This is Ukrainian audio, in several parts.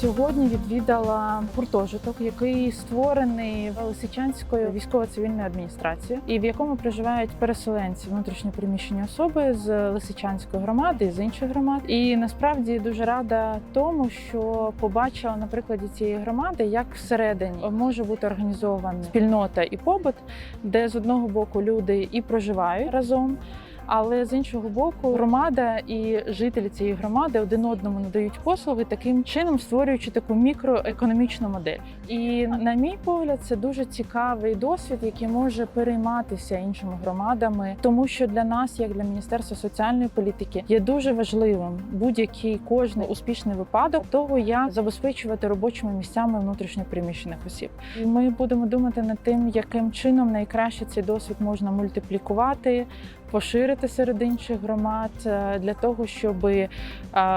Сьогодні відвідала гуртожиток, який створений Лисичанською військово-цивільною адміністрацією, і в якому проживають переселенці, внутрішньопереміщені особи з Лисичанської громади і з інших громад. І насправді дуже рада тому, що побачила на прикладі цієї громади, як всередині може бути організована спільнота і побут, де з одного боку люди і проживають разом. Але з іншого боку, громада і жителі цієї громади один одному надають послуги, таким чином створюючи таку мікроекономічну модель. І на мій погляд, це дуже цікавий досвід, який може перейматися іншими громадами, тому що для нас, як для міністерства соціальної політики, є дуже важливим будь-який кожний успішний випадок того, як забезпечувати робочими місцями внутрішньопереміщених осіб. І ми будемо думати над тим, яким чином найкраще цей досвід можна мультиплікувати поширити серед інших громад е, для того, щоб е,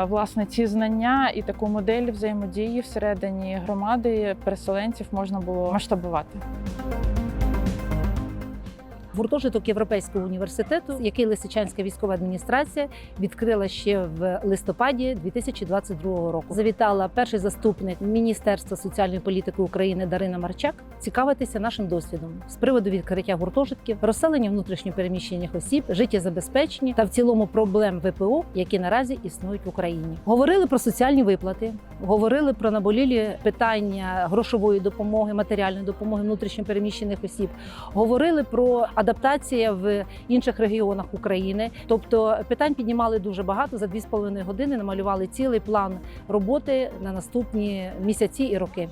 власне ці знання і таку модель взаємодії всередині громади переселенців можна було масштабувати. Гуртожиток Європейського університету, який Лисичанська військова адміністрація відкрила ще в листопаді 2022 року. Завітала перший заступник Міністерства соціальної політики України Дарина Марчак цікавитися нашим досвідом з приводу відкриття гуртожитків, розселення внутрішньопереміщених осіб, життєзабезпечення та в цілому проблем ВПО, які наразі існують в Україні. Говорили про соціальні виплати, говорили про наболілі питання грошової допомоги, матеріальної допомоги внутрішньопереміщених осіб. Говорили про адаптація в інших регіонах України. Тобто питань піднімали дуже багато за 2,5 години. Намалювали цілий план роботи на наступні місяці і роки.